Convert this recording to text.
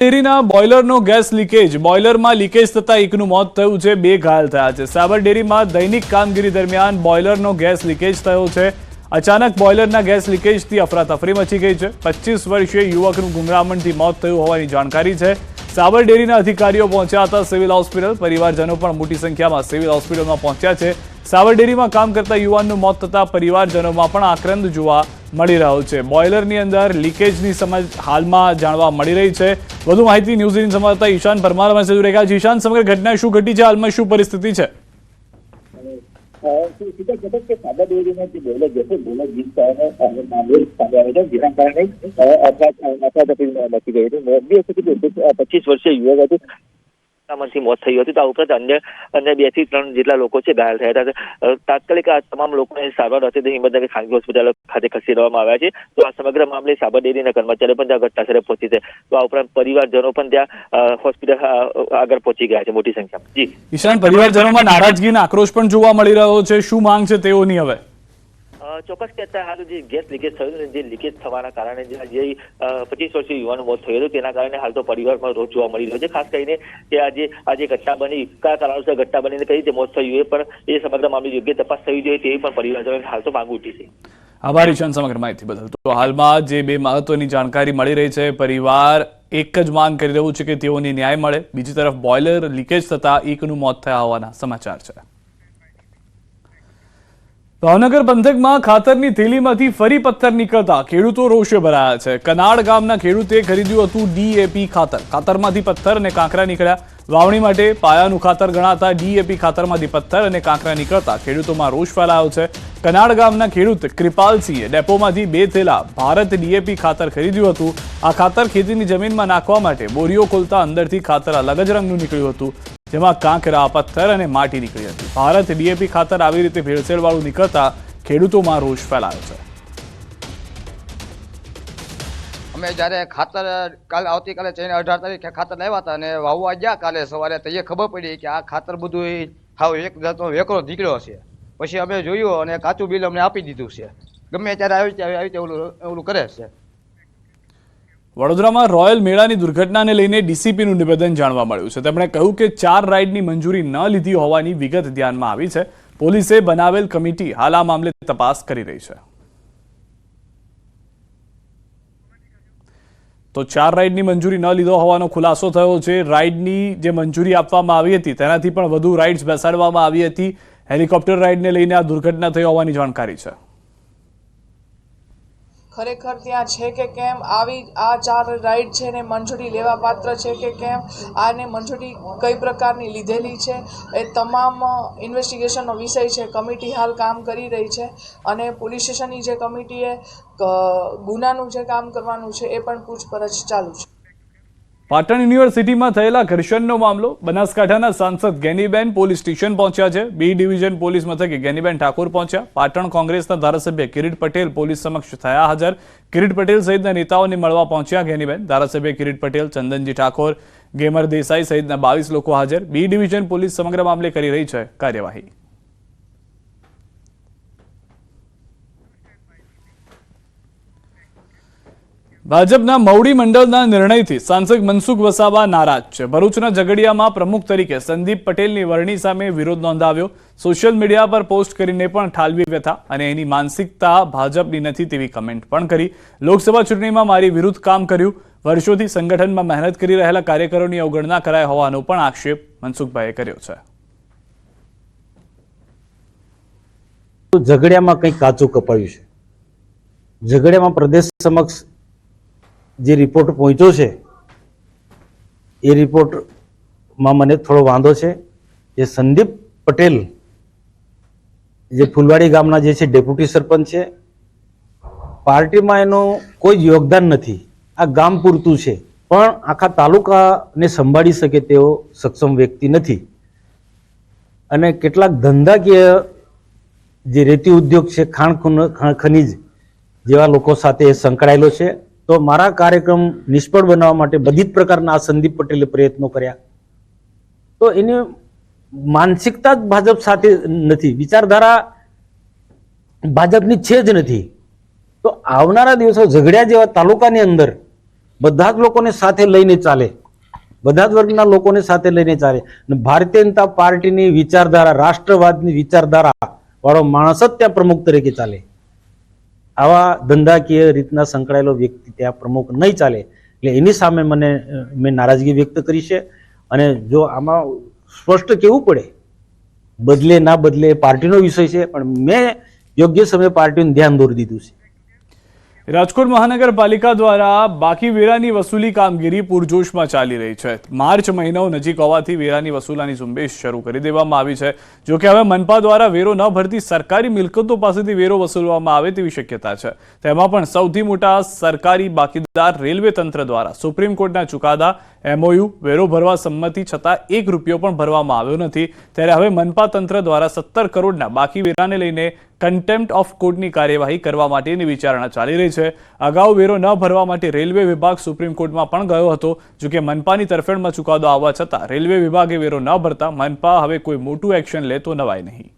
ડેરીના બોઇલરનો gas leakage. બોઇલરમાં લીકેજ થતાં એકનું મોત થયું છે, બે ઘાયલ થયા છે. સાબર ડેરીમાં દૈનિક કામગીરી દરમિયાન બોઇલરનો ગેસ લીકેજ થયો છે. અચાનક બોઇલરના ગેસ લીકેજથી અફરાતફરી મચી ગઈ છે. પચીસ વર્ષીય યુવકનું ગુમરામણથી મોત થયું હોવાની જાણકારી છે. સાબર ડેરીના અધિકારીઓ પહોંચ્યા હતા સિવિલ હોસ્પિટલ. પરિવારજનો પણ મોટી સંખ્યામાં સિવિલ હોસ્પિટલમાં પહોંચ્યા છે. સાબર ડેરીમાં કામ કરતા યુવાનનું મોત થતાં પરિવારજનોમાં પણ આક્રંદ જોવા મળી રહ્યો છે. બોઇલરની અંદર લીકેજની સમજ હાલમાં જાણવા મળી રહી છે. વધુ માહિતી ન્યૂઝ એટીન સંવાદદાતા ઈશાન પરમાર સાથે જોડાઈ ગયા ઈશાન, સમગ્ર ઘટના શું ઘટી છે? હાલમાં શું પરિસ્થિતિ છે? સીધા ઘટક પચીસ વર્ષીય યુવક હતું. માંથી મોત હતું. તો આ ઉપરાંત અન્ય અન્ય બેથી ત્રણ જેટલા લોકો છે ઘાયલ થયા હતા. તાત્કાલિક આ તમામ લોકોને સારવાર અર્થે હિંમતનગર ખાનગી હોસ્પિટલ ખાતે ખસેડવામાં આવ્યા છે. તો આ સમગ્ર મામલે સાબર ડેરીના કર્મચારીઓ પણ ત્યાં ઘટનાસ્થળે પહોંચી છે. તો આ ઉપરાંત પરિવારજનો પણ ત્યાં હોસ્પિટલ આગળ પહોંચી ગયા છે મોટી સંખ્યામાં. જી. ઈશાન, પરિવારજનોમાં નારાજગી આક્રોશ પણ જોવા મળી રહ્યો છે. શું માંગ છે તેઓની હવે? ચોક્કસ કે અત્યારે હાલ જે ગેસ લીકેજ થયું જે લીકેજ થવાના કારણે જે પચીસ વર્ષીય યુવાનું મોત થયેલું તેના કારણે હાલ તો પરિવારમાં રોજ જોવા મળી રહ્યો છે. ખાસ કરીને કે આજે આજે ઘટના બની, કયા કારણોસર ઘટના બનીને કઈ રીતે મોત થયું એ પણ, એ સમગ્ર મામલે યોગ્ય તપાસ થવી જોઈએ તેવી પણ પરિવારજનોએ હાલ તો માંગ ઉઠી છે. આભાર ઈશાન સમગ્ર માહિતી બદલ. તો હાલમાં જે બે મહત્વની જાણકારી મળી રહી છે, પરિવાર એક જ માંગ કરી રહ્યું છે કે તેઓને ન્યાય મળે. બીજી તરફ બોઇલર લીકેજ થતાં એકનું મોત થયા હોવાના સમાચાર છે. ભાવનગર પંથકમાં ખાતરની થેલીમાંથી ફરી પથ્થર નીકળતા ખેડૂતો રોષે ભરાયા છે. કનાડ ગામના ખેડૂતે ખરીદ્યું હતું ડીએપી ખાતર. ખાતરમાંથી પથ્થર અને કાંકરા નીકળ્યા. વાવણી માટે પાયાનું ખાતર ગણાતા ડીએપી ખાતરમાંથી પથ્થર અને કાંકરા નીકળતા ખેડૂતોમાં રોષ ફેલાયો છે. કનાડ ગામના ખેડૂત કૃપાલસિંહે ડેપોમાંથી બે થેલા ભારત ડીએપી ખાતર ખરીદ્યું હતું. આ ખાતર ખેતીની જમીનમાં નાખવા માટે બોરીઓ ખોલતા અંદરથી ખાતર અલગ જ રંગનું નીકળ્યું હતું. જેમાં કાંકરા, પથ્થર અને માટી નીકળી હતી. ભારત ડીએપી ખાતર આવી રીતે ભેળસેળવાળું નીકળતા ખેડૂતોમાં રોષ ફેલાયો છે. અમે જ્યારે ખાતર કાલે આવતીકાલે જઈને અઢાર તારીખે ખાતર લાવ્યા હતા અને વાવવા ગયા કાલે સવારે, તો એ ખબર પડી કે આ ખાતર બધું હાવ એક જાતનો વેકરો નીકળ્યો છે. પછી અમે જોયું અને કાચું બિલ અમને આપી દીધું છે. ગમે ત્યારે આવી રીતે આવી રીતે ઓલું ઓલું કરે છે. વડોદરામાં રોયલ મેળાની દુર્ઘટનાને લઈને ડીસીપીનું નિવેદન જાણવા મળ્યું છે. તેમણે કહ્યું કે ચાર રાઇડની મંજૂરી ન લીધી હોવાની વિગત ધ્યાનમાં આવી છે. પોલીસે બનાવેલ કમિટી હાલ આ મામલે તપાસ કરી રહી છે. તો ચાર રાઇડની મંજૂરી ન લીધો હોવાનો ખુલાસો થયો છે. રાઇડની જે મંજૂરી આપવામાં આવી હતી, તેનાથી પણ વધુ રાઇડ્સ બેસાડવામાં આવી હતી. હેલિકોપ્ટર રાઇડને લઈને આ દુર્ઘટના થઈ હોવાની જાણકારી છે. ખરેખર ત્યાં છે કે કેમ? આવી આ ચાર રાઈડ છે ને મંજૂરી લેવા પાત્ર છે કે કેમ? આને મંજૂરી કઈ પ્રકારની લીધેલી છે? એ તમામ ઇન્વેસ્ટિગેશનનો વિષય છે. કમિટી હાલ કામ કરી રહી છે અને પોલીસ સ્ટેશનની જે કમિટીએ ગુનાનું જે કામ કરવાનું છે એ પણ પૂછપરછ ચાલુ છે. પાટણ યુનિવર્સિટીમાં થયેલા ઘર્ષણનો મામલો બનાસકાંઠાના સાંસદ ગેનીબેન પોલીસ સ્ટેશન પહોંચ્યા છે. બી ડિવિઝન પોલીસ મથકે ગેનીબેન ઠાકોર પહોંચ્યા. પાટણ કોંગ્રેસના ધારાસભ્ય કિરીટ પટેલ પોલીસ સમક્ષ થયા હાજર. કિરીટ પટેલ સહિતના નેતાઓને મળવા પહોંચ્યા ગેનીબેન. ધારાસભ્ય કિરીટ પટેલ, ચંદનજી ઠાકોર, ગેમર દેસાઈ સહિતના બાવીસ લોકો હાજર. બી ડિવિઝન પોલીસ સમગ્ર મામલે કરી રહી છે કાર્યવાહી. ભાજપના મવડી મંડળના નિર્ણયથી સાંસદ મનસુખ વસાવા નારાજ છે. ભરૂચના ઝઘડિયામાં પ્રમુખ તરીકે સંદીપ પટેલની વરણી સામે વિરોધ નોંધાવ્યો. સોશિયલ મીડિયા પર પોસ્ટ કરીને પણ ઠાલવી વ્યથા અને એની માનસિકતા ભાજપની નથી તેવી કમેન્ટ પણ કરી. લોકસભા ચૂંટણીમાં મારી વિરુદ્ધ કામ કર્યું. વર્ષોથી સંગઠનમાં મહેનત કરી રહેલા કાર્યકરોની અવગણના કરાય હોવાનો પણ આક્ષેપ મનસુખભાઈએ કર્યો છે. ઝઘડિયામાં કંઈક કાચું કપાયું છે. ઝઘડિયામાં પ્રદેશ સમક્ષ જે રિપોર્ટ પહોંચ્યો છે, એ રિપોર્ટમાં મને થોડો વાંધો છે જે સંદીપ પટેલ, જે ફૂલવાડી ગામના જે છે ડેપ્યુટી સરપંચ છે, પાર્ટીમાં એનું કોઈ જ યોગદાન નથી. આ ગામ પૂરતું છે. પણ આખા તાલુકાને સંભાળી શકે તેવો સક્ષમ વ્યક્તિ નથી. અને કેટલાક ધંધાકીય જે રેતી ઉદ્યોગ છે, ખાણ ખનિજ જેવા લોકો સાથે સંકળાયેલો છે. તો મારા કાર્યક્રમ નિષ્ફળ બનાવવા માટે બધી જ પ્રકારના આ સંદીપ પટેલે પ્રયત્નો કર્યા. તો એની માનસિકતા જ ભાજપ સાથે નથી, વિચારધારા ભાજપની છે જ નથી. તો આવનારા દિવસો ઝઘડ્યા જેવા તાલુકાની અંદર બધા જ લોકોને સાથે લઈને ચાલે, બધા જ વર્ગના લોકોને સાથે લઈને ચાલે. અને ભારતીય જનતા પાર્ટીની વિચારધારા, રાષ્ટ્રવાદની વિચારધારા વાળો માણસ જ ત્યાં પ્રમુખ તરીકે ચાલે. આવા ધંધાકીય રીતના સંકળાયેલો વ્યક્તિ ત્યાં પ્રમુખ નહીં ચાલે. એટલે એની સામે મને મેં નારાજગી વ્યક્ત કરી છે. અને જો આમાં સ્પષ્ટ કહેવું પડે, બદલે ના બદલે પાર્ટીનો વિષય છે, પણ મેં યોગ્ય સમયે પાર્ટીનું ધ્યાન દોરી દીધું છે. રાજકોટ મહાનગરપાલિકા દ્વારા બાકી વેરાની વસૂલી કામગીરી પૂરજોશમાં ચાલી રહી છે. માર્ચ મહિનો નજીક હોવાથી વેરાની વસૂલાની ઝુંબેશ શરૂ કરી દેવામાં આવી છે. જો કે હવે મનપા દ્વારા વેરો ન ભરતી સરકારી મિલકતો પાસેથી વેરો વસૂલવામાં આવે તેવી શક્યતા છે. તેમાં પણ સૌથી મોટા સરકારી બાકીદાર રેલવે તંત્ર દ્વારા સુપ્રીમ કોર્ટના ચુકાદા એમઓયુ વેરો ભરવા સંમતિ છતાં એક રૂપિયો પણ ભરવામાં આવ્યો નથી. ત્યારે હવે મનપા તંત્ર દ્વારા સત્તર કરોડના બાકી વેરાને લઈને કન્ટેમ્પ્ટ ઓફ કોર્ટની કાર્યવાહી કરવા માટેની વિચારણા ચાલી રહી છે. અગાઉ વેરો ન ભરવા માટે રેલવે વિભાગ સુપ્રીમ કોર્ટમાં પણ ગયો હતો. જો કે મનપાની તરફેણમાં ચુકાદો આવવા છતાં રેલવે વિભાગે વેરો ન ભરતા મનપા હવે કોઈ મોટું એક્શન લે તો નવાય નહીં.